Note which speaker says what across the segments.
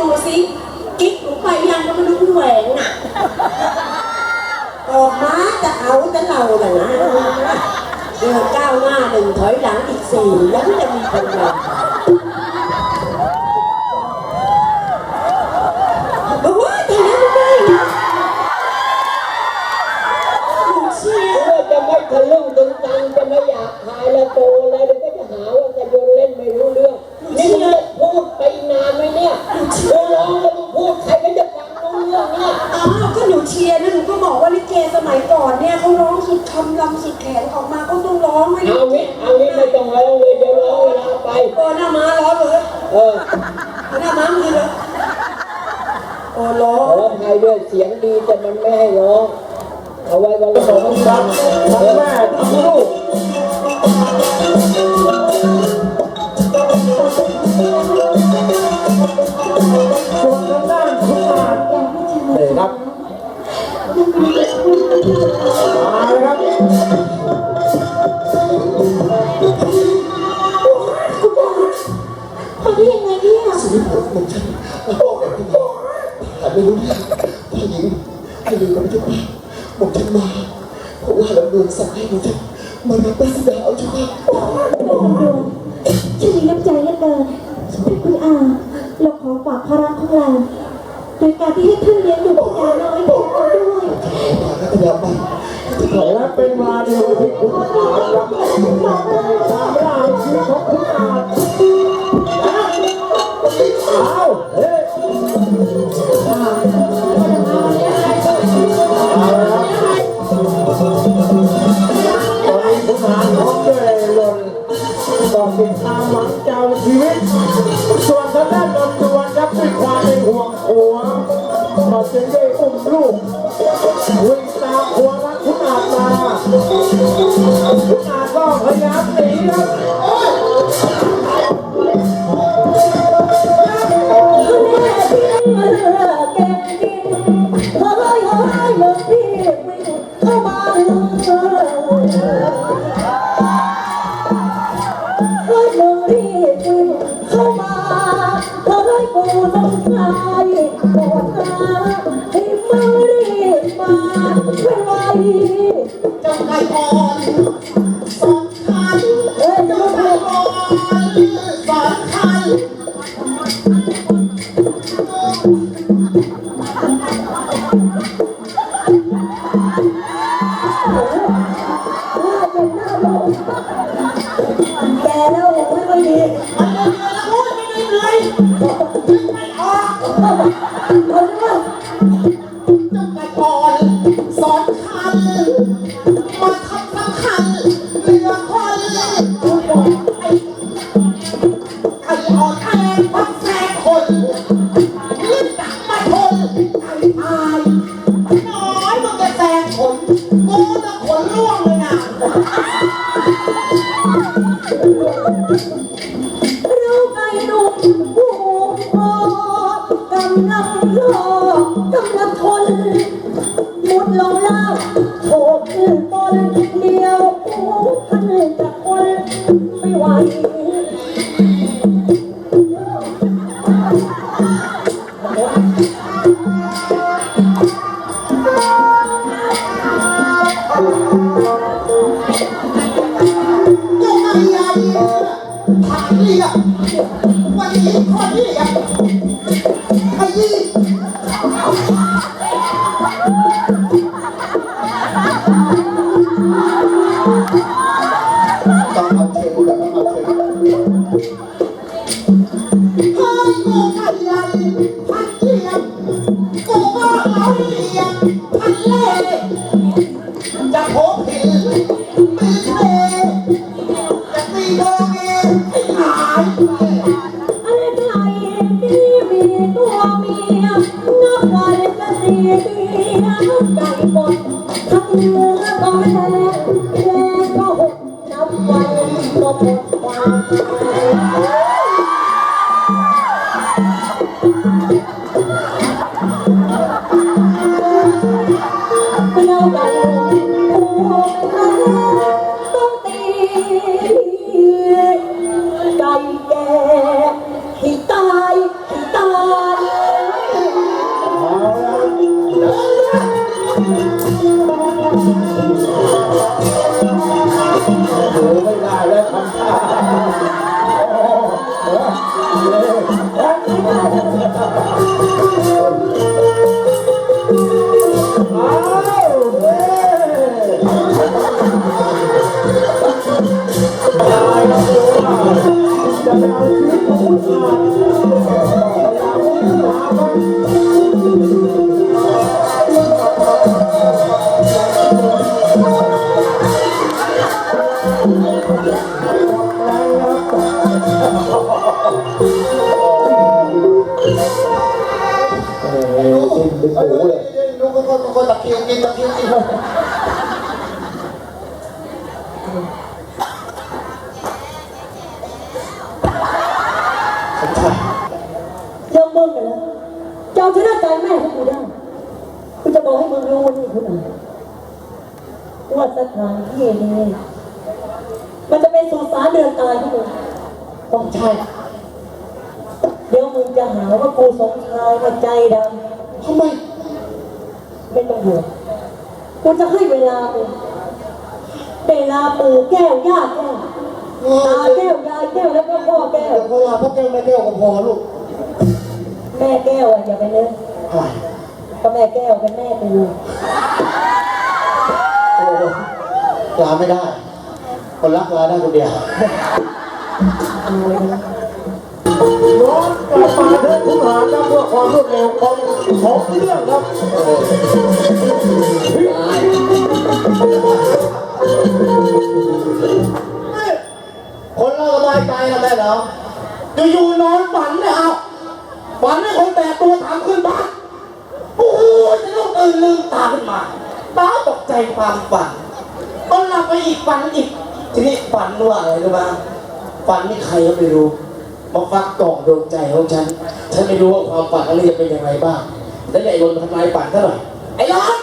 Speaker 1: ดู
Speaker 2: สิกิ๊กหนูไปยังก็ไม่รู้แหวงน่ะออกมาจะเอาจะเราแหละนะเดินก้าวหน้าหนึ่งถอยหลังอีกสี่แล้วจะมีพลังโหน้า
Speaker 3: ม้ามือเล
Speaker 2: ยโอ้ร้อ
Speaker 3: ของไทยด้วยเสียงดีแต่มันไม่ให้ร้องเอาไว้วันละสองครั้งเออแม่ทำลูก
Speaker 1: ไม่
Speaker 4: รู้เรื่องผู้หญิงผู้หญิงก็ไม่รู้วันผมฉันมาเพราะว่าลำดวนสั่งให้ผมฉันมารับราชดาเอาชุดนี้
Speaker 1: ฉันมีน้ำใจเหลือเกินท่านคุณอาเราขอฝากภาระของเราโดยการที่ให้ท่านเลี้ยงดูพญาน้อยของเราด้วย
Speaker 4: ผ่านรัตยาไป
Speaker 5: จมาคุณอาจก็พยายามหนีครับ
Speaker 1: เข้า แกแล้วไม่ค่อยดี
Speaker 2: ไก่
Speaker 1: อ่
Speaker 2: อแทนพักแทงคนลือจังมาทนไอ้ตายน้อยมึงจะแซงคนกูจะขนร่วงเลยนะ
Speaker 1: รู้ไก่ดุผู้พอกำลัง นี้ค
Speaker 2: รียกขยี้
Speaker 4: ต้องเอาเทปแบบต้องเอาเทป
Speaker 2: ให้กูขยันพันเทียมกูก็เอาเรียงพันเล่จะพบ ทั้
Speaker 1: งเนื้อก็แห้งแรงก็หกนับวันก็หมดความ
Speaker 2: คนตะเคียนกินเคีย
Speaker 1: เรื่องมึงกันแล้วเจ้าชนะใจแม่ของกูได้กูจะบอกให้มึงรู้วันนี้คุณอะว่าสถานที่นี้มันจะเป็นสุสานเดือนตายที่มึงต้องใช่เดี๋ยวมึงจะหาว่ากูสงชายมาใจดำ
Speaker 2: ทำไม
Speaker 1: ไม่ต้องห่วง กูจะให้เวลามึงเวลาปู่แก้วย่าแก้วตาแก้วยายแก้วแล้วก็พ่อแก้ว
Speaker 2: เดี๋ยวพอลาพ่อแก้วแม่แก้วก็พอลูก
Speaker 1: แม่แก้วอะอย่าไปเลย
Speaker 2: อะไร
Speaker 1: ก็แม่แก้วเป็นแม่กู
Speaker 2: โอ้ลาไม่ได้ คนรักลาได้คนเดียว
Speaker 5: ย้อนกลับมาเรื่องทุกหาครับเพื่อความรวดเร็วของของเรื่องครับ
Speaker 2: แม่เนาะอยู่นอนฝันเนี่ยเอาฝันให้คนแต่ตัวถามขึ้นบ้านโอ้โหจะต้องตื่นลืมตาขึ้นมาตาตกใจความฝันก็หลับไปอีกฝันอีก ทีนี้ฝันว่าอะไรรู้บ้างฝันนี่ใครก็ไม่รู้มาฟักกล่องดวงใจของฉัน ฉันไม่รู้ว่าความฝันอะไรจะเป็นยังไงบ้าง แล้วไอ้โดนทำลายฝันเท่าไหร่ไอ้ร้อน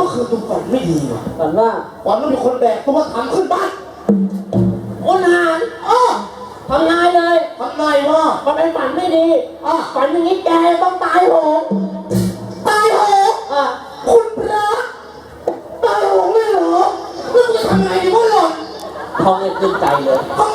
Speaker 3: กษาเรื่อง
Speaker 2: ก็คือตุ้ฝันไม่ดีว่ะ
Speaker 3: ฝันว่า
Speaker 2: ฝันว่ามีคนแบกตัวถังขึ้นบ้าน
Speaker 3: คนหาร
Speaker 2: อ้อ
Speaker 3: ทำนายเลย
Speaker 2: ทำไมวะ
Speaker 3: มันเป็นฝันไม่ดี
Speaker 2: อะ
Speaker 3: ฝันอย่างนี้แกต้องตายโหง
Speaker 2: ตายโหง
Speaker 3: อะ
Speaker 2: คุณพระตายโหงเลยเหรอแล้วจะทำไงดีวะหล่อน
Speaker 3: ทองเนี่ยขึ้นใจเลย
Speaker 2: ทำ